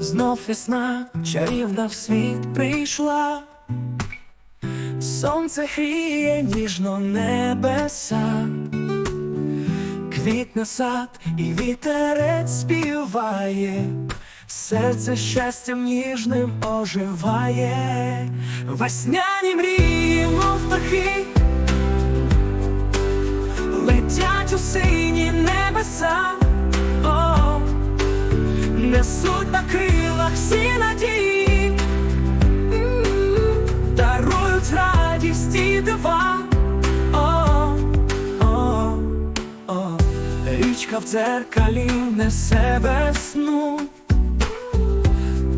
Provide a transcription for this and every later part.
Знов весна чарівна в світ прийшла, сонце гріє ніжно небеса, квітне сад і вітерець співає, серце щастям ніжним оживає, весняні мрії, мов птахи, летять у сині небеса. О, Несуть радість і дива. О, о, о. Річка в дзеркалі несе весну,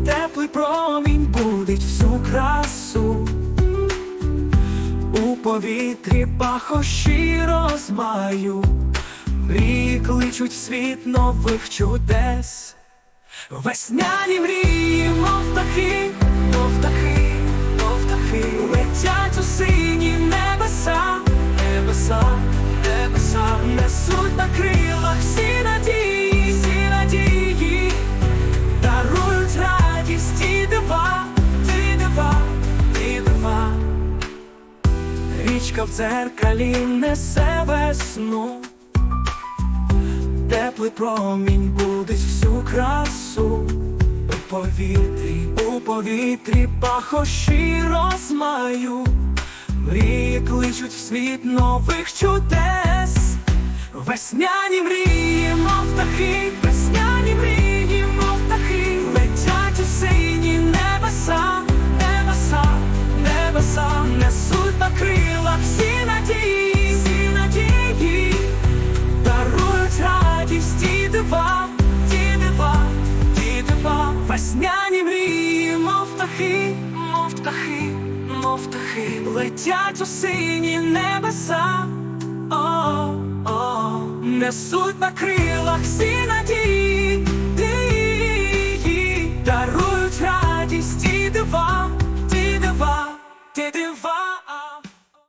теплий промінь будить всю красу. У повітрі пахощі розмаю, мрії кличуть світ нових чудес. Весняні мрії, мов птахи, несуть на крилах всі надії, всі надії, дарують радість і дива, ти дива, ти дива. Річка в дзеркалі несе весну, теплий промінь будить всю красу. У повітрі, у повітрі пахощі розмаю, мрії кличуть в світ нових чудес, весняні мрії, мов птахи, весняні мрії, мов птахи, летять у сині небеса, небеса, небеса, несуть на крилах всі надії, всі надії, дарують радість і дива, ті дива, ті дива, весняні мрії, мов птахи, мов птахи, мов птахи, летять у сині небеса, несуть на крилах всі надії, дії, дарують радість і дива, ті дива, ті дива.